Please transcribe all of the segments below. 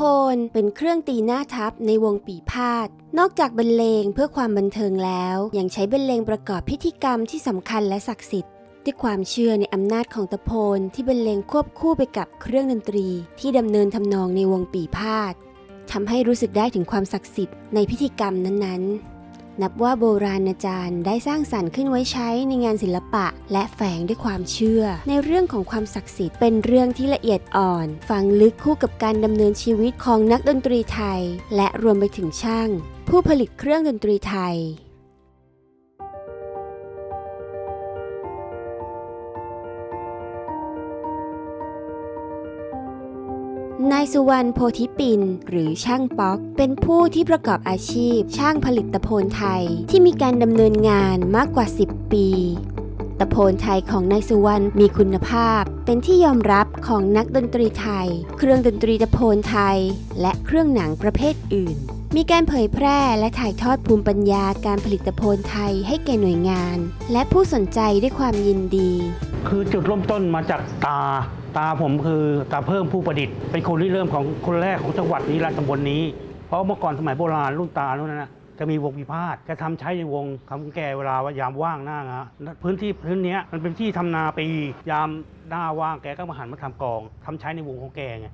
พลเป็นเครื่องตีหน้าทัพในวงปีพาด นอกจากบรรเลงเพื่อความบันเทิงแล้ว ยังใช้บรรเลงประกอบพิธีกรรมที่สำคัญและศักดิ์สิทธิ์ด้วยความเชื่อในอำนาจของตะโพนที่บรรเลงควบคู่ไปกับเครื่องดนตรี ที่ดำเนินทำนองในวงปีพาดทำให้รู้สึกได้ถึงความศักดิ์สิทธิ์ในพิธีกรรมนั้นๆ นับว่าโบราณอาจารย์ได้สร้างสรรค์ขึ้นไว้ใช้ในงานศิลปะ และแฝงด้วยความเชื่อ ในเรื่องของความศักดิ์สิทธิ์เป็นเรื่องที่ละเอียดอ่อน ฝังลึกคู่กับการดำเนินชีวิตของนักดนตรีไทย และรวมไปถึงช่าง ผู้ผลิตเครื่องดนตรีไทย นายสุวรรณโพธิปิน หรือช่างป๊อก เป็นผู้ที่ประกอบอาชีพ ช่างผลิตโพนไทย ที่มีการดำเนินงานมากกว่า 10 ปีตะโพนไทยของนายสุวรรณมีคุณภาพ เป็นที่ยอมรับของนักดนตรีไทย เครื่องดนตรีตะโพนไทย และเครื่องหนังประเภทอื่น มีการเผยแพร่และถ่ายทอดภูมิปัญญาการผลิตโพนไทยให้แก่หน่วยงาน และผู้สนใจด้วยความยินดี คือจุดเริ่มต้นมาจากตา ตาผมคือตาเพิ่มผู้ประดิษฐ์เป็นคนที่เริ่มของคนแรกของจังหวัดนี้และตำบลนี้ เพราะเมื่อก่อนสมัยโบราณรุ่นตารุ่นนั้นนะจะมีวงพิพาทจะทำใช้ในวงคำแก่เวลาว่ายามว่างหน้างะพื้นที่พื้นนี้มันเป็นที่ทำนาปียามหน้าว่างแกก็มาหันมาทำกองทำใช้ในวงของแกไง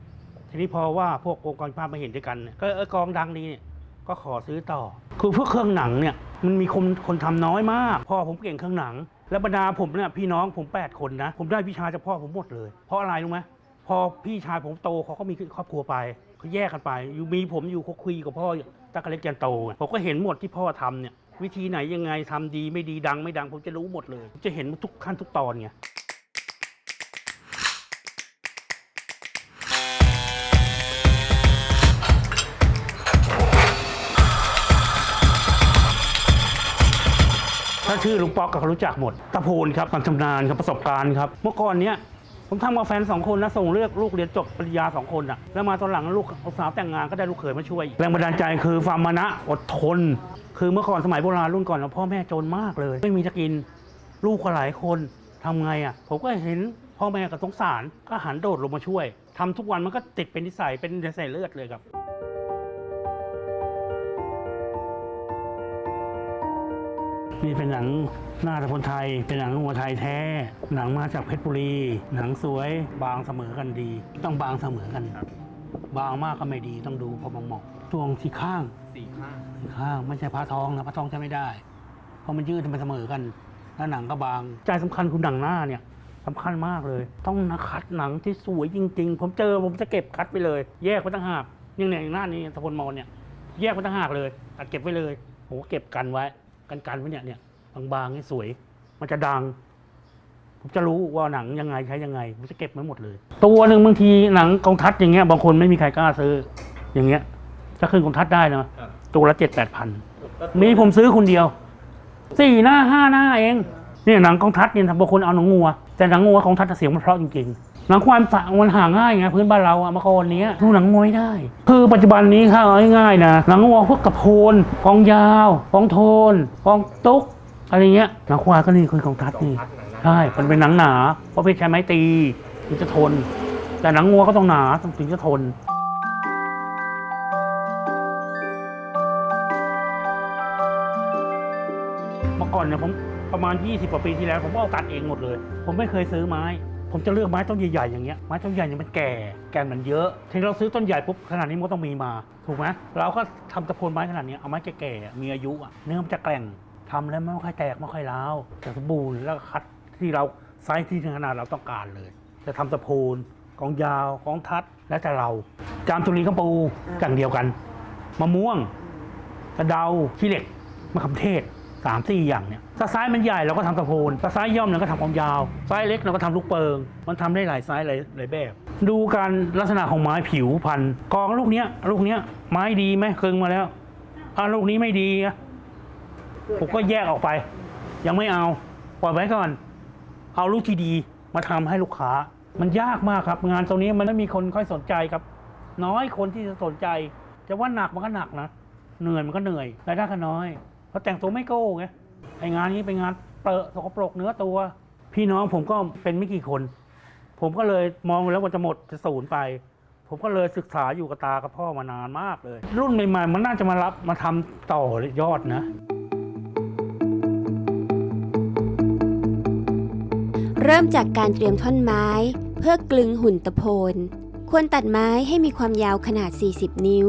ทีนี้พอว่าพวกวงกองพิพาทมาเห็นด้วยกันก็เออกองดังนี้เนี่ยก็ขอซื้อต่อ คือพวกเครื่องหนังเนี่ยมันมีคนคนทำน้อยมากพ่อผมเก่งเครื่องหนัง แล้วบรรดาผมเนี่ยพี่น้องผม 8 คนนะ ผมได้วิชาจากพ่อผมหมดเลย เพราะอะไรรู้ไหมพอพี่ชายผมโตเขาก็มีครอบครัวไปเขาแยกกันไป อยู่มีผมอยู่คุยกับพ่อตั้งแต่เล็กจนโตผมก็เห็นหมดที่พ่อทำเนี่ยวิธีไหนยังไงทำดีไม่ดีดังไม่ดัง ผมจะรู้หมดเลย จะเห็นทุกขั้นทุกตอนไงาชื่อลุงป๊อกก็รู้จักหมดตะโพนครับความชำนาญครับประสบการณ์ครับ เมื่อก่อนเนี้ยผมทำกับแฟนสองคนนะส่งเลือกลูกเรียนจบปริญญาสองคนอะแล้วมาตอนหลังลูกสาวแต่งงานก็ได้ลูกเขยมาช่วย แรงบันดาลใจคือความมานะอดทน คือเมื่อก่อนสมัยโบราณรุ่นก่อนเราพ่อแม่จนมากเลย ไม่มีจะกินลูกก็หลายคนทำไงอะผมก็เห็นพ่อแม่ก็สงสารก็หันโดดลงมาช่วยทำทุกวันมันก็ติดเป็นนิสัยเป็นนิสัยเลือดเลยครับ นี่เป็นหนังหน้าตะพนไทย เป็นหนังหัวไทยแท้ หนังมาจากเพชรบุรี หนังสวยบางเสมอกันดี ต้องบางเสมอกัน บางมากก็ไม่ดีต้องดูพอเหมาะๆช่วงที่ข้างสี่ข้างที่ข้างไม่ใช่ผ้าทองนะผ้าทองใช้ไม่ได้ เพราะมันยืดมันเสมอกัน แล้วหนังก็บางใจสำคัญคือหนังหน้าเนี่ยสำคัญมากเลย ต้องนะคัดหนังที่สวยจริง ๆ ผมเจอผมจะเก็บคัดไปเลย แยกไว้ตั้งหากอยังเนี่ยหน้านี้ตะพนมอนเนี่ย แยกไว้ตั้งหากเลยตัดเก็บไว้เลยโหเก็บกันไว้ กันกันไว้เนี่ยเนี่ยบางๆนี่สวย มันจะดัง ผมจะรู้ว่าหนังยังไงใช้ยังไง ผมจะเก็บไว้หมดเลย ตัวหนึ่งบางทีหนังกองทัดอย่างเงี้ย บางคนไม่มีใครกล้าซื้อ อย่างเงี้ยถ้าขึ้นกองทัดได้นะครับตัวละเจ็ดแปดพันมีผมซื้อคนเดียวสี่หน้าห้าหน้าเองเนี่ยหนังกองทัดเนี่ยบางคนเอาหนังงัว แต่หนังงัวของทัดเสียงมันเพราะจริงๆ หนังควายมันหาง่ายไงพื้นบ้านเราอะเมื่อก่อนเนี้ยดูหนังงวไม่ได้ คือปัจจุบันนี้ถ้าเอาง่ายๆนะหนังงัวพวกกระโพนกองยาวกองโทนกองตุ๊กอะไรเงี้ยหนังควายก็นี่คือกองทัดนี่ใช่มันเป็นหนังหนาเพราะเพชรใช้ไม้ตีถึงจะทน แต่หนังงัวก็ต้องหนาถึงจะทนเมื่อก่อนเนี่ยผมประมาณ 20กว่าปีที่แล้ว ผมก็เอาตัดเองหมดเลย ผมไม่เคยซื้อไม้ ผมจะเลือกไม้ต้นใหญ่ๆอย่างเงี้ยไม้ต้นใหญ่เนี่ยมันแก่แก่มันเยอะทีเราซื้อต้นใหญ่ปุ๊บขนาดนี้มันก็ต้องมีมาถูกไหมเราก็ทำตะโพนไม้ขนาดเนี้ยเอาไม้แก่ๆมีอายุอะเนื้อมันจะแกร่งทำแล้วไม่ค่อยแตกไม่ค่อยร้าวแต่สมบูรณ์แล้วคัดที่เราไซส์ที่ขนาดเราต้องการเลย จะทำตะโพนกองยาวกองทัดแล้วแต่เราจามจุลีข้าวปูอย่างเดียวกันมะม่วงกระเดาขี้เหล็กมะขามเทศ สามสี่อย่างเนี่ยถ้าไซส์มันใหญ่เราก็ทำตะโพนถ้าไซส์ย่อมเราก็ทำกองยาวไซส์เล็กเราก็ทำลูกเปิง มันทำได้หลายไซส์หลายหลายแบบ ดูการลักษณะของไม้ผิวพันธุ์กองลูกเนี้ยลูกเนี้ยไม้ดีไหมเคิงมาแล้วอ่าลูกนี้ไม่ดีอะผมก็แยกออกไป ยังไม่เอาปล่อยไว้ก่อน เอาลูกที่ดีมาทำให้ลูกค้า มันยากมากครับ งานตรงนี้มันไม่มีคนค่อยสนใจครับ น้อยคนที่จะสนใจ จะว่าหนักมันก็หนักนะเหนื่อยมันก็เหนื่อยรายได้ก็น้อย เพราะแต่งตัวไม่โก้ไงไองานนี้เป็นงานเปรอะสกปรกเนื้อตัว พี่น้องผมก็เป็นไม่กี่คน ผมก็เลยมองแล้วว่าจะหมดจะสูญไปผผมก็เลยศึกษาอยู่กับตากับพ่อมานานมากเลย รุ่นใหม่ๆมันน่าจะมารับมาทำต่อยอดนะเริ่มจากการเตรียมท่อนไม้ เพื่อกลึงหุ่นตะโพน ควรตัดไม้ให้มีความยาวขนาด 40 นิ้ว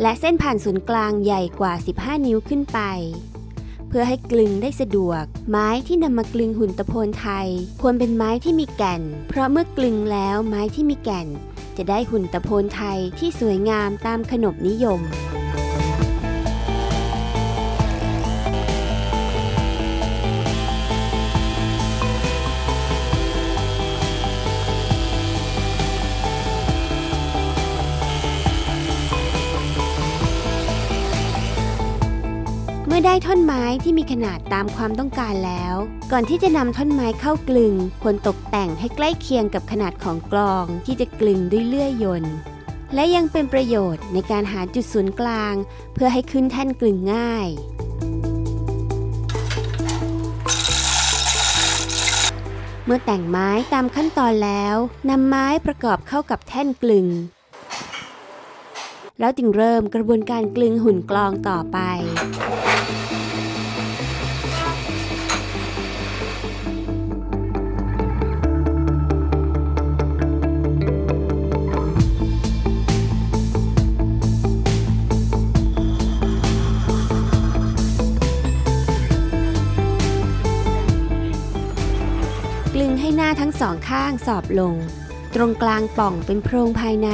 และเส้นผ่านศูนย์กลางใหญ่กว่า 15 นิ้วขึ้นไป เพื่อให้กลึงได้สะดวก ไม้ที่นำมากลึงหุ่นตะโพนไทย ควรเป็นไม้ที่มีแก่น เพราะเมื่อกลึงแล้วไม้ที่มีแก่น จะได้หุ่นตะโพนไทยที่สวยงามตามขนบนิยม มื่อได้ท่อนไม้ที่มีขนาดตามความต้องการแล้ว ก่อนที่จะนำท่อนไม้เข้ากลึง ควรตกแต่งให้ใกล้เคียงกับขนาดของกลองที่จะกลึงด้วยเลื่อยยนต์ และยังเป็นประโยชน์ในการหาจุดศูนย์กลาง เพื่อให้ขึ้นแท่นกลึงง่ายเมื่อแต่งไม้ตามขั้นตอนแล้วนำไม้ประกอบเข้ากับแท่นกลึง แล้วจึงเริ่มกระบวนการกลึงหุ่นกลองต่อไป กลึงให้หน้าทั้งสองข้างสอบลง ตรงกลางป่องเป็นโพรงภายใน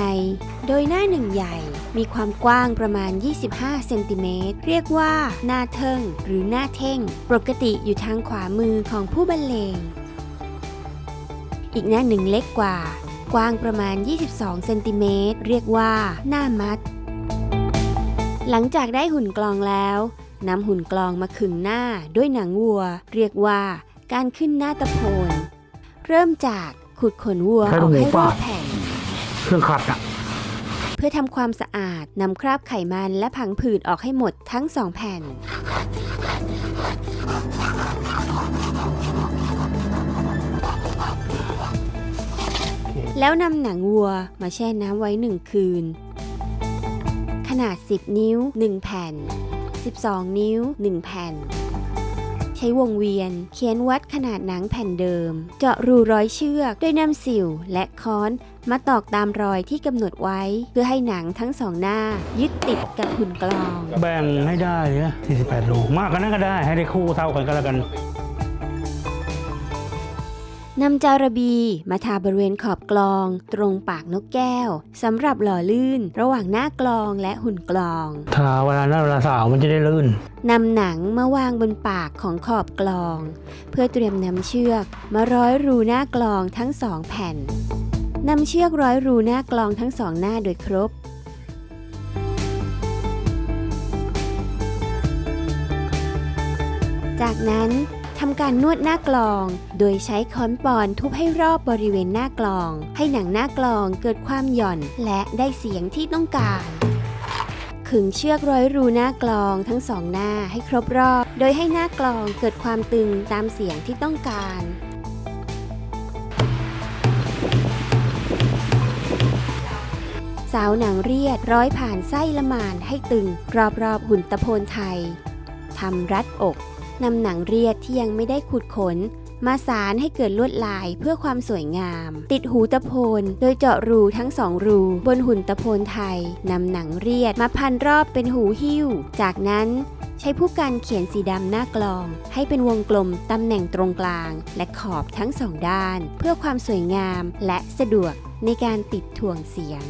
โดยหน้าหนึ่งใหญ่มีความกว้างประมาณ 25 เซนติเมตร เรียกว่า หน้าเทิงหรือหน้าเท่ง ปกติอยู่ทางขวามือของผู้บรรเลง อีกหน้าหนึ่งเล็กกว่า กว้างประมาณ 22 เซนติเมตร เรียกว่า หน้ามัด หลังจากได้หุ่นกลองแล้วนำหุ่นกลองมาขึงหน้าด้วยหนังวัว เรียกว่า การขึ้นหน้าตะโพน เริ่มจาก ขุดขนวัวใช้ออกให้หมูรป่าอบแผ่นเครื่องขัดอะเพื่อทำความสะอาดนำคราบไขมันและผังผืดออกให้หมดทั้งสองแผ่น แล้วนำหนังวัวมาแช่น้ำไว้หนึ่งคืน ขนาด 10 นิ้ว 1 แผ่น 12 นิ้ว 1 แผ่นใช้วงเวียน เขียนวัดขนาดหนังแผ่นเดิม เจาะรูร้อยเชือกด้วยน้ำสิวและค้อนมาตอกตามรอยที่กำหนดไว้ เพื่อให้หนังทั้งสองหน้า ยึดติดกับหุ่นกลอง แบ่งให้ได้เนี่ย48ลูมากกว่านั้นก็ได้ให้ได้คู่เท่ากันก็แล้วกัน นำจาระบีมาทาบริเวณขอบกลอง ตรงปากนกแก้วสำหรับหล่อลื่น ระหว่างหน้ากลองและหุ่นกลองถ้าเวลานั้นเวลาสาวมันจะได้ลื่นนำหนังมาวางบนปากของขอบกลอง เพื่อเตรียมนำเชือกมาร้อยรูหน้ากลองทั้งสองแผ่นนำเชือกร้อยรูหน้ากลองทั้งสองหน้าโดยครบจากนั้น ทำการนวดหน้ากลอง โดยใช้ค้อนปอนทุบให้รอบบริเวณหน้ากลอง ให้หนังหน้ากลองเกิดความหย่อนและได้เสียงที่ต้องการ ขึงเชือกร้อยรูหน้ากลองทั้งสองหน้าให้ครบรอบ โดยให้หน้ากลองเกิดความตึงตามเสียงที่ต้องการสาวหนังเรียดร้อยผ่านไส้ละมานให้ตึงรอบๆหุ่นตะโพนไทยทำรัดอก นำหนังเรียดที่ยังไม่ได้ขุดขน มาสารให้เกิดลวดลายเพื่อความสวยงาม ติดหูตะโพน โดยเจาะรูทั้งสองรูบนหุ่นตะโพนไทยนำหนังเรียดมาพันรอบเป็นหูหิ้ว จากนั้นใช้ผู้กันเขียนสีดำหน้ากลอง ให้เป็นวงกลมตำแหน่งตรงกลาง และขอบทั้งสองด้าน เพื่อความสวยงามและสะดวกในการติดถ่วงเสียง